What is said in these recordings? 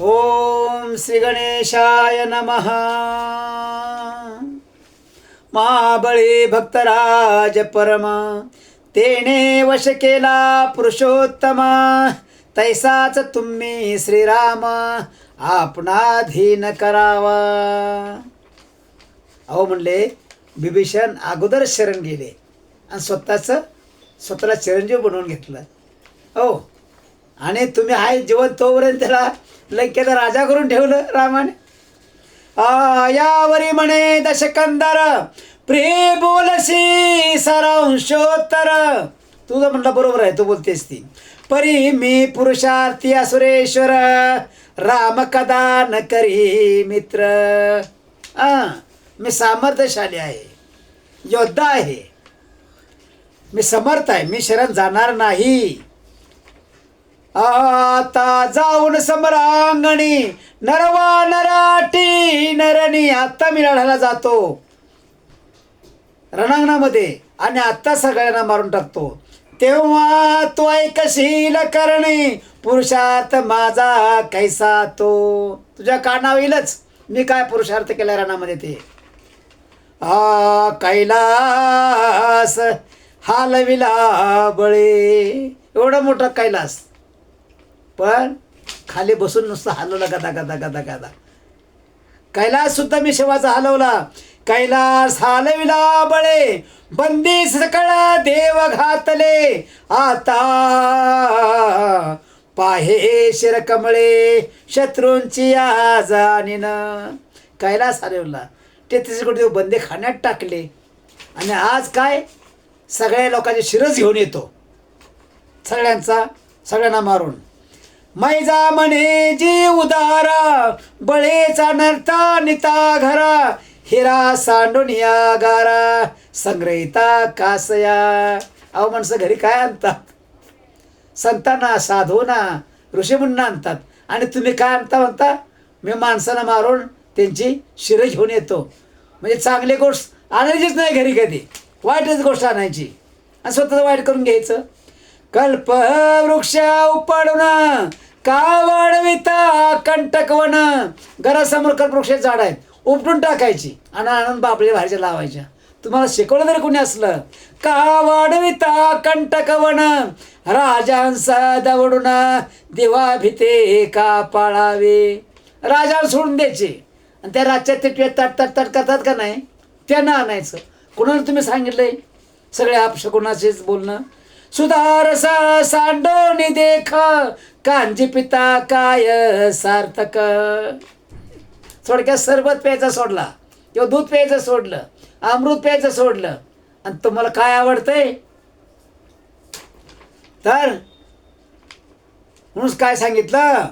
ओम श्री गणेशाय नमः। महाबळी भक्तराज परमा तेने वश केला पुरुषोत्तमा। तैसाच तुम्ही श्रीराम आपणाधीन करावा। अहो म्हणले बिभीषण अगोदर शरण गेले आणि स्वतःचं स्वतःला चिरंजीव बनवून घेतलं. हो आणि तुम्ही आहे जीवन तोपर्यंत त्याला लंकेचा राजा करून ठेवलं रामाने. यावरी म्हणे दशकंदर प्रे बोलसी सारांशोत्तर. तुझं म्हटलं बरोबर आहे तू बोलतेस ती. परी मी पुरुषार्थी असुरेश्वर राम कदा न करी मित्र. आ, मी सामर्थ्यशाली आहे योद्धा आहे. मी समर्थ आहे मी शरण जाणार नाही. आता जाऊन समरांगणी नरवा नराटी नरणी आत्ता मी लढायला जातो. रणांगणामध्ये आणि आत्ता सगळ्यांना मारून टाकतो. तेव्हा तो ऐकशील करणे पुरुषार्थ माझा कैसा तो. तुझ्या कानावर येईलच. मी काय पुरुषार्थ केला रणामध्ये ते? आ कैलास हालविला बळे. एवढा मोठा कैलास. पण खाली बसून नुसतं हलवलं गदा गदा गदा गदा. कैलास सुद्धा मी शेवाचा हलवला. कैलास हलविला बळे. बंदी सकळ देव घातले. आता पाहे शिरकमळे शत्रूंची आजानीन. कैलास हलवला. तेहतीस कोटी देव बंदे खाण्यात टाकले. आणि आज काय? सगळ्या लोकांचे शिरच घेऊन येतो. सगळ्यांचा सगळ्यांना मारून. मैजा म्हणे जी उदारा बळेचा नरता निता घरा हिरा सांडोनिया गारा संग्रहिता कासया. अहो माणसं घरी काय आणतात? संतांना साधूना ऋषीमुंना आणतात. आणि तुम्ही काय आणता म्हणता? मी माणसांना मारून त्यांची शिरं घेऊन येतो. म्हणजे चांगली गोष्ट आणायचीच नाही घरी कधी. वाईटच गोष्ट आणायची. आणि स्वतःचं वाईट करून घ्यायचं. कल्प वृक्ष उपडून का वाढविता कंटकवन घरासमोर कल्पवृक्ष झाड आहेत. उपटून टाकायची आणि आनंद बापडे बाहेरच्या लावायच्या. तुम्हाला शिकवलं तरी कोणी असलं? का वाढविता कंटकवन राजांसा दवडून दिवा भीते का पाळावे? राजाला सोडून द्यायचे. आणि त्या राजच्या ते तट तट तट करतात का नाही? त्यांना आणायचं. कुणाला तुम्ही सांगितलंय? सगळे अपशकुणाचेच बोलणं. सुधारसा सांडोनी देख कांजी पिता काय सार्थक थोडक्यात सरबत प्यायचं सोडला किंवा दूध प्यायचं सोडलं अमृत प्यायचं सोडलं आणि तुम्हाला काय आवडतंय? तर म्हणून काय सांगितलं?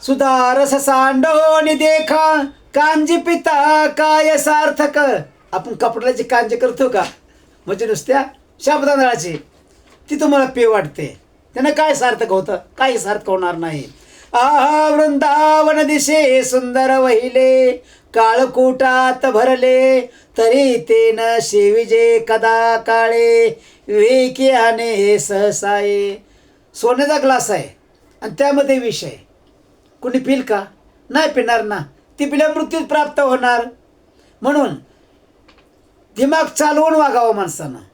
सुधारस सांडोनी देखा कांजी पिता काय सार्थक आपण कपड्याची कांजी करतो का? म्हणजे नुसत्या शाबदांदळाची ती तुम्हाला पे वाटते त्यानं काय सार्थक होतं? काही सार्थक होणार नाही. आहा वृंदावन दिशे सुंदर वहिले. काळकूटात भरले तरी ते न शेविजे कदा काळे. विवेकियाने सहसाये सोन्याचा ग्लास आहे. आणि त्यामध्ये विष आहे. कुणी पिल का? नाही पिणार ना. ती पिल्या मृत्यूच प्राप्त होणार. म्हणून दिमाग चालवून वागावं माणसानं.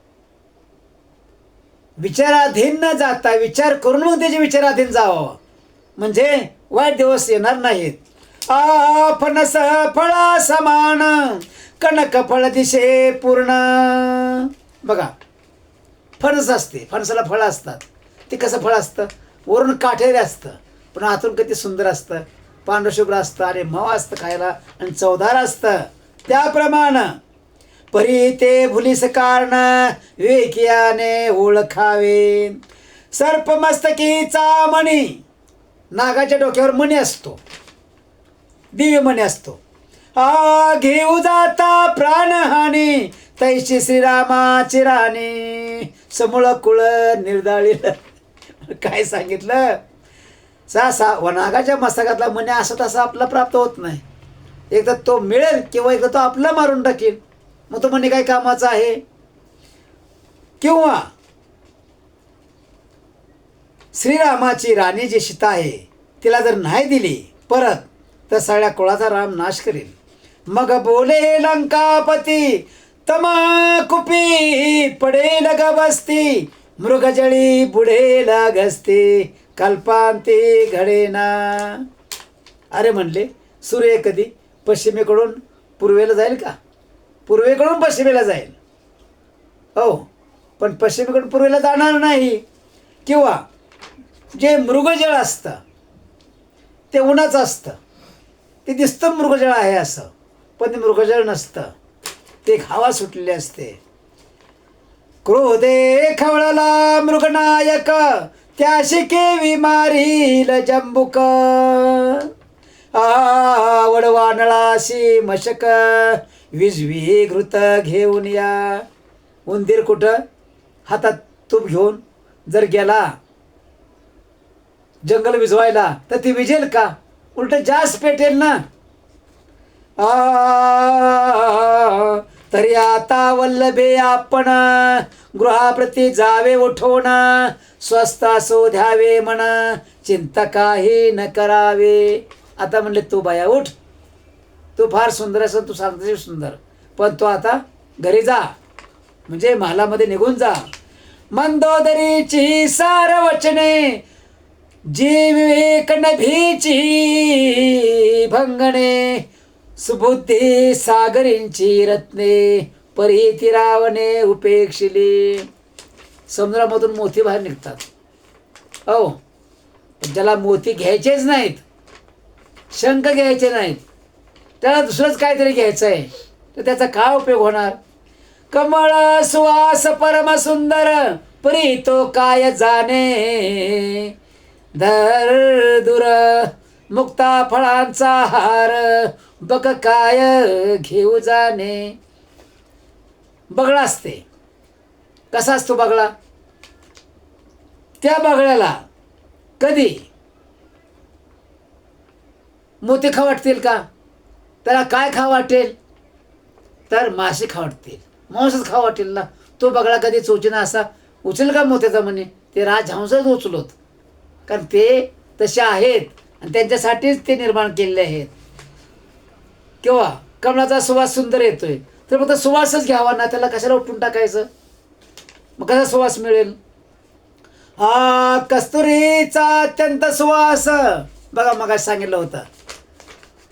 विचाराधीन न जाता विचार करून मग त्याचे विचाराधीन जावं. म्हणजे वाईट दिवस येणार नाहीत. आ फणस फळा समान कणक फळ दिशे पूर्ण. बघा फणस असते फणसाला फळं असतात. ते कसं फळ असतं? वरून काठेरे असतं पण आतून किती सुंदर असतं? पांढरशुभ्र असतं आणि मव असतं खायला आणि चवदार असतं. त्याप्रमाणे परी ते भुलीस कारण विवेकियाने ओळखावे. सर्पमस्तकीचा मणी नागाच्या डोक्यावर मणी असतो. दिव्य मणी असतो. आ घेऊ जाता प्राणहानी तैशी श्रीरामाची राणी. समूळ कुळ निर्दाळील. काय सांगितलं? सा सा वनागाच्या मस्तकातला मणी असं तसा आपला प्राप्त होत नाही. एकदा तो मिळेल किंवा एकदा तो आपला मारून टाकेल. मग तो म्हणे काय कामाचा आहे? किंवा श्रीरामाची राणी जी सीता आहे तिला जर नाही दिली परत तर सगळ्या कुळाचा राम नाश करेल. मग बोले लंकापती तमाकुपी पडेल ग मृगजळी बुडेल गस्ती कल्पांती घडेना. अरे म्हणले सूर्य कधी? पश्चिमेकडून पूर्वेला जाईल का? पूर्वेकडून पश्चिमेला जाईल. हो पण पश्चिमेकडून पूर्वेला जाणार नाही. किंवा जे मृगजळ असतं ते उन्हाचं असतं ते दिसतं मृगजळ आहे असं पण ते मृगजळ नसतं. ते खावा हवा सुटलेली असते. क्रोधे खवळला मृगनायक त्याशी केवी मारील जंबुक. आवड वानळाशी मशक विजवी घृत घेऊन या. उंदीर कुठं? हातात तूप घेऊन जर गेला जंगल विजवायला तर ती विजेल का? उलट जास्त पेटेल ना. आ, तरी आता वल्लभे आपण गृहाप्रती जावे उठवण स्वस्त असो द्यावे म्हण चिंता काही न करावे. आता म्हणले तू बाया उठ. तू फार सुंदर असं तू सांगते सुंदर. पण तू आता घरी जा. म्हणजे महालामध्ये निघून जा. मंदोदरीची सार वचने जी विवेक नभीची भंगणे सुबुद्धी सागरींची रत्ने परी रावणे उपेक्षिली. समुद्रामधून मोती बाहेर निघतात. हो ज्याला मोती घ्यायचेच नाहीत शंख घ्यायचे नाहीत त्याला दुसरंच काहीतरी घ्यायचं आहे तर त्याचा काय उपयोग होणार? कमळ सुवास परम सुंदर परी तो काय जाणे? धर दुर मुक्ता फळांचा हार बक काय घेऊ जाणे. बगळा असते. कसा असतो बगळा? त्या बगळ्याला कधी मोती खा वाटतील का? त्याला काय खा वाटेल? तर मासे खा वाटतील मांसच खा वाटेल ना? तो बगळा कधी चोचीना असा उचल का मोत्याचा म्हणे? ते राजहंसच उचलत. कारण ते तसे आहेत आणि त्यांच्यासाठीच ते निर्माण केलेले आहेत. किंवा कमळाचा सुवास सुंदर येतोय. तर फक्त सुवासच घ्यावा ना? त्याला कशाला उठून टाकायचं? मग कसा सुवास मिळेल? हा कस्तुरीचा अत्यंत सुवास. बघा मग सांगितलं होतं.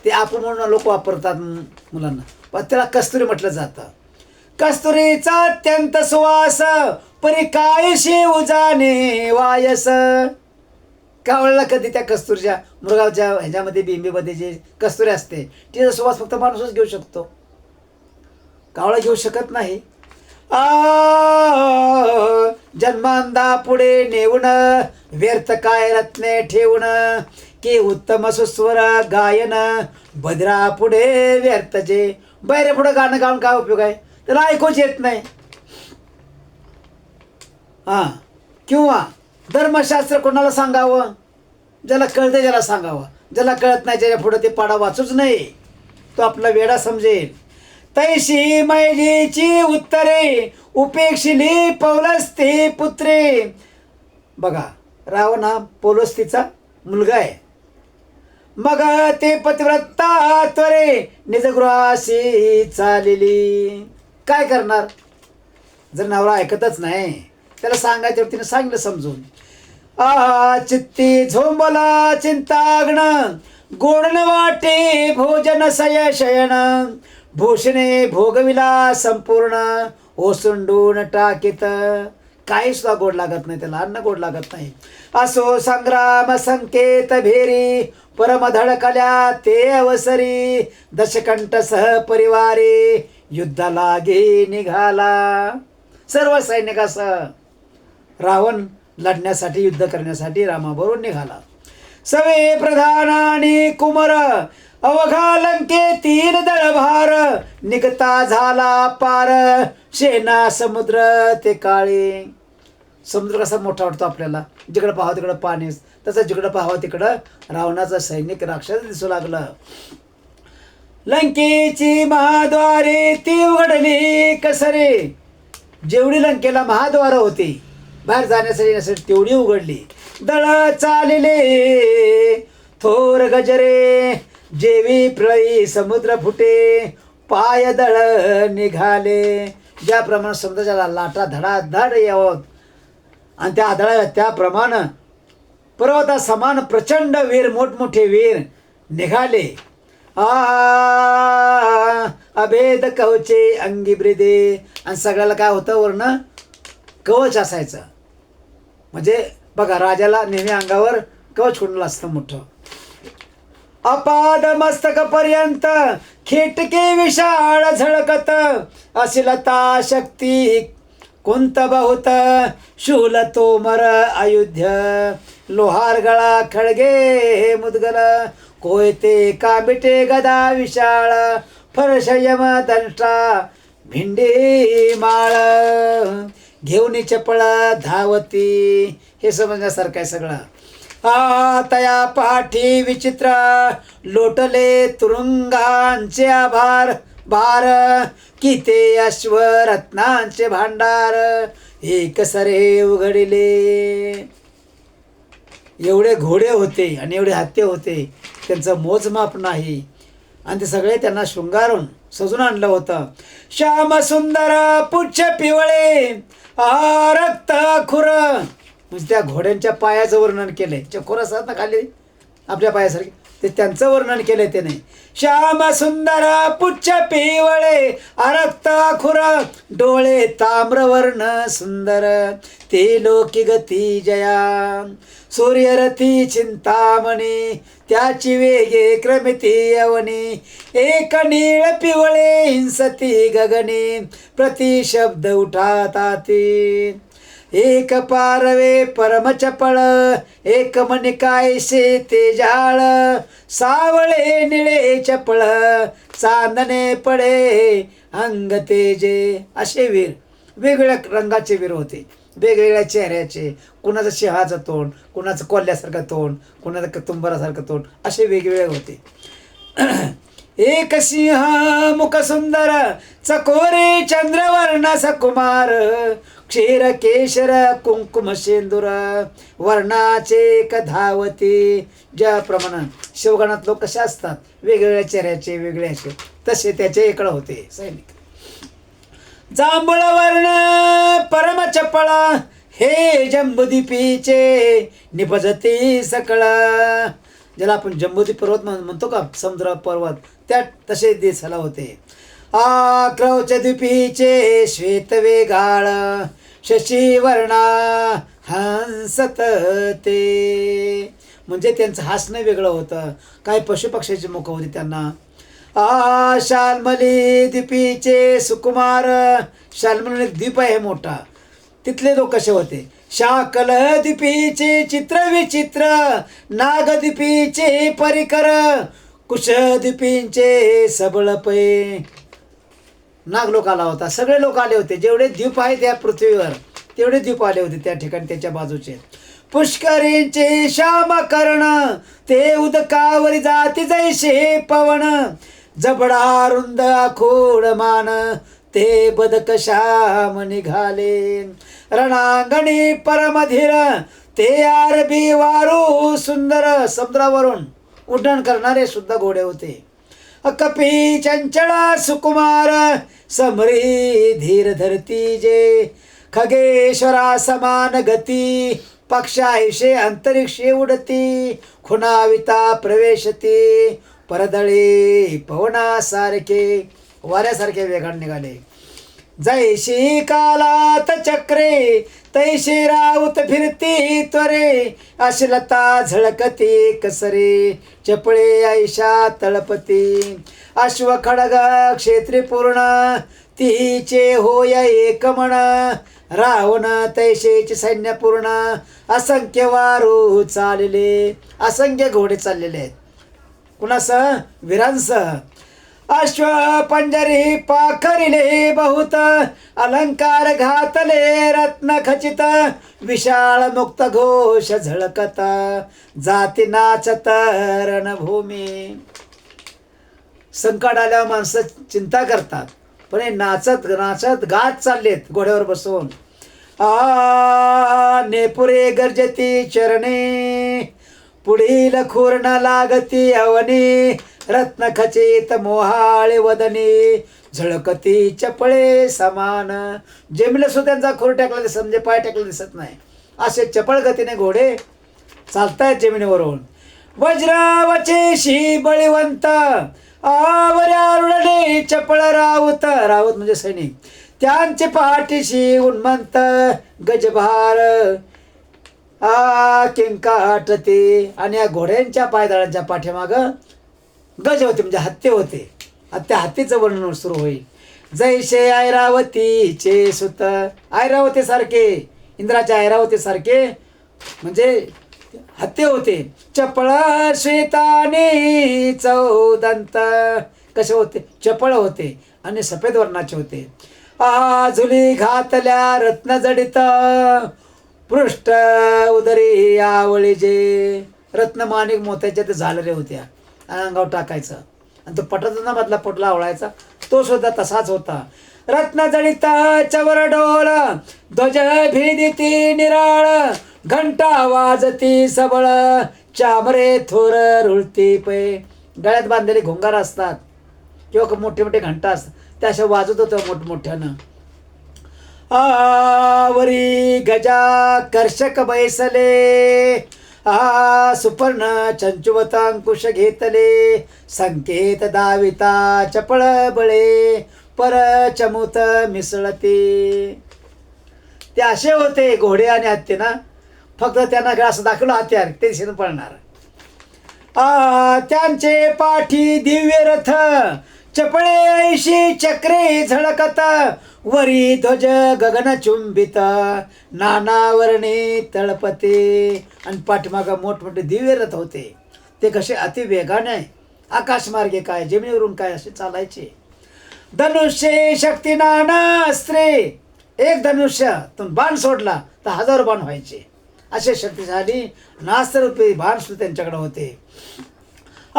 ते आपण म्हणून लोक वापरतात मुलांना. पण त्याला कस्तुरी म्हटलं जातं. कस्तुरीचा अत्यंत सुवास परी कायशी उजाने वायस. कावळला कधी त्या कस्तुरीच्या मृगाच्या ह्याच्यामध्ये बिंबीमध्ये जे कस्तुरी असते तिचा सुवास फक्त माणूसच घेऊ शकतो. कावळा घेऊ शकत नाही? आ जन्मांदा पुढे नेऊन व्यर्थ काय रत्ने ठेवून की उत्तम सुस्वर गायन भद्रा पुढे व्यर्थचे. बैरे पुढे गाणं गाऊन काय उपयोग आहे? त्याला ऐकूच येत नाही. हां किंवा धर्मशास्त्र कोणाला सांगावं? ज्याला कळतं ज्याला सांगावं. ज्याला कळत नाही त्याच्या पुढं ते पाडा वाचूच नाही तो आपला वेडा समजेल. तैशी मैजीची उत्तरे उपेक्षिली पौलस्ती पुत्रे. बघा रावण हा पौलस्तीचा मुलगा आहे. मग ते पतिव्रता त्वरे निजगृहाशी चालली. काय करणार? जर नवरा ऐकतच नाही त्याला सांगायच्या तिने सांगलं समजून. आ चित्ती झोंबला चिंताग्न गोडण वाटे भोजन सय शयन भूषणे भोगविला संपूर्ण. ओसंडून टाकीत काही सुद्धा गोड लागत नाही त्याला अन्न गोड लागत नाही. असो संग्राम संकेत भेरी परम धडकल्या ते अवसरी. दशकंठ सह परिवारे युद्ध लागे निघाला. सर्व सैनिकासह रावण लढण्यासाठी युद्ध करण्यासाठी रामाबरोबर निघाला. सवे प्रधान आणि कुमर अवघा लंके तीन दळभार. निघता झाला पार. शेना समुद्र ते काळे. समुद्र कसा मोठा वाटतो आपल्याला. जिकडं पाहावं तिकडं पाणीच तसं जिकडं पाहावं तिकडं रावणाचा सैनिक राक्षस दिसू लागलं. लंकेची महाद्वारे ती उघडली कसरे. जेवढी लंकेला महाद्वार होती बाहेर जाण्यासाठी येण्यासाठी तेवढी उघडली. दळ चालले थोर गजरे. जेवी प्रळी समुद्र फुटे पाय दळ निघाले. ज्याप्रमाणे समुद्राच्या लाटा धडाधड यावत. आणि त्या आदळाव्या त्याप्रमाणे पर्वता समान प्रचंड वीर मोठमोठे वीर निघाले. आ अभेद कवचे अंगी ब्रिदे आणि सगळ्याला काय होतं वरनं? कवच असायचं. म्हणजे बघा राजाला नेहमी अंगावर कवच कुंडलं असतं मोठं. अपाद मस्तक पर्यंत खेटके विशाळ झळकत अशिलता शक्ती कुंत बहुत शूल तोमर अयुध्य. लोहार गळा खळगे मुदगल. कोयते काबिटे गदा विशाळ. फरश यम दंष्टा भिंडी माळ. घेऊन चपळा धावती. हे समजण्यासारखं आहे सगळं. तया पाठी विचित्र लोटले तुरुंगांचे आभार. भार किते अश्वरत्नांचे भांडार. एक सरे उघडले. एवढे घोडे होते आणि एवढे हत्ते होते त्यांचं मोजमाप नाही. आणि ते सगळे त्यांना शृंगारून सजून आणलं होतं. श्याम सुंदर पुच्छ पिवळे आ रक्त खुर. म्हणजे त्या घोड्यांच्या पायाचं वर्णन केलंय. चकोर असतात ना खाली आपल्या पायासारखे. ते त्यांचं वर्णन केलंय त्याने श्याम सुंदर पुच्छ पिवळे अरक्त खुर डोळे ताम्रवर्ण सुंदर. ते लोकी गती जया. सूर्यरथी चिंतामणी त्याची वेगे क्रमिती अवनी. एक नीळ पिवळे हिंसती गगनी प्रतिशब्द उठाताती. एक पारवे परम चपळ एक मनिकायसे ते जाळ. सावळे निळे चपळ चांदणे पडे अंग तेजे. असे वीर वेगवेगळ्या रंगाचे वीर होते. वेगवेगळ्या चेहऱ्याचे कुणाचं सिंहाचं तोंड कुणाचं कोल्ह्यासारखं तोंड कुणाचं कतुंबरासारखं तोंड असे वेगवेगळे होते. एक सिंह मुख सुंदर चकोरे चंद्रवर्ण सकुमार. क्षीर केशर कुंकुम शेंदूर वर्णाचे कधावती धावती ज्याप्रमाणे शिवगणात लोक कसे असतात वेगवेगळ्या चेहऱ्याचे वेगळे असे तसे त्याचे इकडं होते सैनिक जांभूळ वर्ण परम चपळ हे जंबुदीपीचे निपजती सकळ ज्याला आपण जंबुदीप पर्वत म्हण- म्हणतो का समुद्र पर्वत त्या तसे दिसायला होते आ क्रौच द्वीपीचे श्वेत वेगाळ शशी वर्णा हंसत ते. म्हणजे त्यांचं हसणं वेगळं होतं. काही पशुपक्ष्याची मुख होती त्यांना. आ शालमली द्वीपीचे सुकुमार. शालमली द्वीप आहे मोठा. तिथले लोक कसे होते? शाकल द्वीपीचे चित्र विचित्र नागद्वीपीचे परिकर सबळ पै. सबळ नाग लोक आला होता. सगळे लोक आले होते. जेवढे द्वीप आहेत त्या पृथ्वीवर तेवढे द्वीप आले होते त्या ठिकाणी त्याच्या बाजूचे. पुष्करींचे श्याम कर्ण ते उदकावरी जाती जैसे पवन. जबडा रुंद आखोड मान ते बदक श्याम निघाले. रणांगणी परमधीर ते आरबी वारू सुंदर. समुद्रावरून उड्डाण करणारे सुद्धा घोडे होते. कपी चंचला सुकुमार समरी धीर धरती जे. खगेश्वरा समान गती पक्षायुषे अंतरिक्षे उडती खुणाविता प्रवेशती परदळे पवनासारखे वाऱ्यासारखे वेगाने निघाले. जैशी कालात चक्रे तैशी राऊत फिरती त्वरे अश्लता झळकती कसरे चपळे ऐशा तळपती. अश्व खडग क्षेत्री पूर्ण तिचे होय एक म्हण रावण तैशेचे सैन्य पूर्ण असंख्य वारू चालले असंख्य घोडे चाललेले आहेत. कुणासह? वीरांसह अश्व पंजरी पाखरिले बहुत अलंकार घातले रत्न खचित विशाळ मुक्त घोष झळकत जाती नाचत रणभूमी. संकट आल्यावर माणसं चिंता करतात पण हे नाचत नाचत गात चाललेत घोड्यावर बसून. आ नेपुरे गर्जती चरणे पुढील खूर्ण लागती अवनी रत्न खचित मोहाळे वदने झळकती चपळे समान. जेमिलं सुद्धा त्यांचा खूर टाकला दिसत म्हणजे पाय टाकला दिसत नाही. असे चपळ गतीने घोडे चालतायत जमिनीवरून. वज्रावचेशी बळीवंत आवऱ्या चपळ राऊत राऊत म्हणजे सैनिक. त्यांचे पाठीशी उन्मंत गजभार. आ किंकाटते आणि या घोड्यांच्या पायदळांच्या पाठीमागं गज होते म्हणजे हत्ते होते. आता त्या हत्तीचं वर्णन सुरू होईल. जैसे ऐरावतीचे सुत. ऐरावती सारखे. इंद्राच्या ऐरावती सारखे. म्हणजे हत्ते होते. चपळ श्वेताने चौदंत. कसे होते? चपळ होते आणि सफेद वर्णाचे होते. आजुली घातल्या रत्न जडित पृष्ठ उदरी आवळीचे. रत्नमाणिक मोत्याच्या ते झालेले होत्या. आणि अंगावर टाकायचं. आणि तो पटतना मधला पोटला आवळायचा. तो सुद्धा तसाच होता. रत्न चवर डोळ ध्वज भिदिती निराळ घंटा वाजती सबळ चामरे थोर रुळती पै. गळ्यात बांधलेले घोंगार असतात. किंवा मोठे मोठे घंटा असतात. त्या अशा वाजत होत्या मोठमोठ्यानं. आवरी गजा कर्षक बैसले. आ सुपर्ण चंचुवत अंकुश घेतले संकेत दाविता चपळ बळे पर चमुत मिसळते. ते असे होते घोडे आणि हत्ती ना. फक्त त्यांना काय असं दाखवलं हत्यार ते दिशेनं पळणार. त्यांचे पाठी दिव्य रथ चपळे ऐशी चक्रे झळकत वरी ध्वज गगन चुंबित. नानावर्णे तळपते आणि पाठीमागा मोठमोठे दिव्य रथ होते. ते कसे अति वेगाने आकाशमार्गे काय जमिनीवरून काय असे चालायचे. धनुष्य शक्ती नाना अस्त्रे. एक धनुष्य तुम बाण सोडला तर हजार बाण व्हायचे. असे शक्तिशाली नास्त्ररूपी बाण सुद्धा त्यांच्याकडे होते.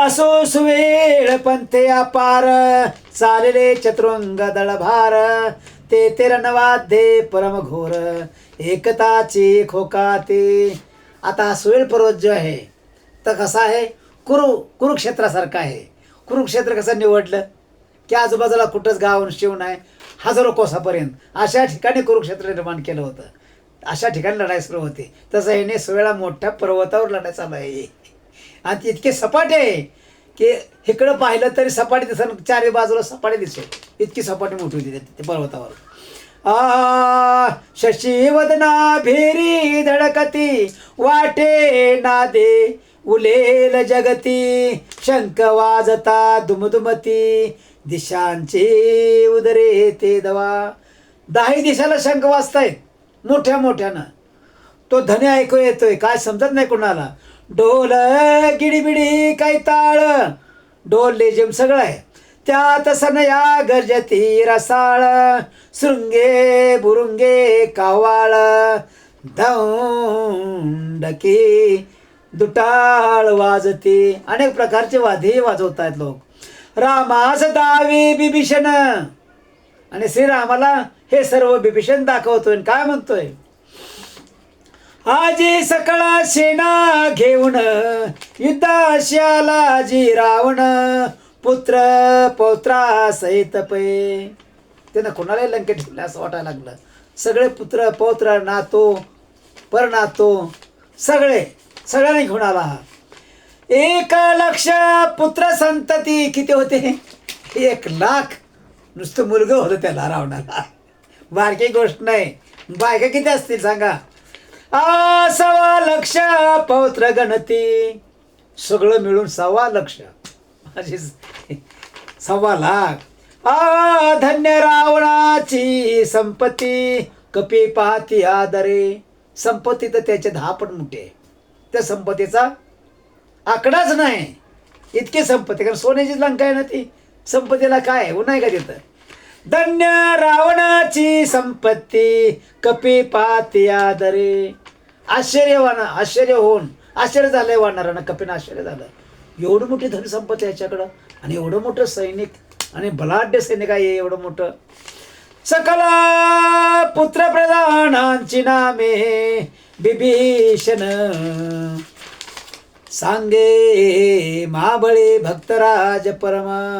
असो सुवेळ पंथे अपार चालले चतुरंग दळभार ते तेरणवाद्ये परम घोर एकताची खोका ते आता सुवेळ पर्वत जो आहे तर कसा आहे? कुरु कुरुक्षेत्रासारखा आहे. कुरुक्षेत्र कसं निवडलं? की आजूबाजूला कुठंच गाव शिव नाही हजारो कोसापर्यंत. अशा ठिकाणी कुरुक्षेत्र निर्माण केलं होतं. अशा ठिकाणी लढाई सुरू होते. तसं याने सुवेळा मोठ्या पर्वतावर लढाई चालू आहे. आणि ती इतके सपाट आहे की इकडं पाहिलं तरी सपाटी दिसत चारही बाजूला सपाटी दिसेल. इतकी सपाटी मोठी होती ते पर्वतावर. आ शशिवदना भेरी धडकती वाटे नादे उलेल जगती शंख वाजता दुमदुमती दिशांचे उदरे ते दवा. दाही दिशाला शंख वाजतायत मोठ्या मोठ्यानं. तो धने ऐकू येतोय. काय समजत नाही कोणाला. ढोल गिडीबिडी काय ताळ ढोल लेजिम सगळं आहे. त्यात सनया गर्जती रसाळ. शृंगे बुरुंगे कावाळ. दौंडकी दुटाळ वाजते. अनेक प्रकारचे वाद्यही वाजवत आहेत लोक. रामास दावी बिभीषण. आणि श्रीरामाला हे सर्व बिभीषण दाखवतोय आणि काय म्हणतोय? आजी सकळा सेना घेऊन युद्धाशाला जी रावण पुत्र पौत्रा सहित पै. त्यानं कोणालाही लंकेत ठेवलं? असं वाटायला लागलं. सगळे पुत्र पौत्र नातो परनातो सगळे सगळ्यांनी घेऊन आला. हा. एक लक्ष पुत्र संतती किती होते? एक लाख. नुसतं मुलगं होतं त्याला रावणाला. बारकी गोष्ट नाही. बायका किती असतील सांगा? आ सवा लक्ष पौत्र गणती. सगळं मिळून सवा लक्ष. माझी सव्वा लाख. आ धन्य रावणाची संपत्ती. कपी पाहती आदरे. संपत्ती तर त्याचे दहापट मोठे. आहे. त्या संपत्तीचा आकडाच नाही. इतकी संपत्ती कारण सोन्याची लंका आहे ना ती. संपत्तीला काय हो नाही का तिथं? धन्य रावणाची संपत्ती. कपी पाती आदरे. आश्चर्य वाना आश्चर्य होऊन आश्चर्य झालंय वाढणाऱ्यांना कपिन आश्चर्य झालं एवढं मोठी धनसंपत्ती याच्याकडं आणि एवढं मोठं सैनिक आणि बलाढ्य सैनिक आहे एवढं मोठं. सकला पुत्रप्रधानांची नामे बिभीषण. सांगे महाबळे भक्तराज परम.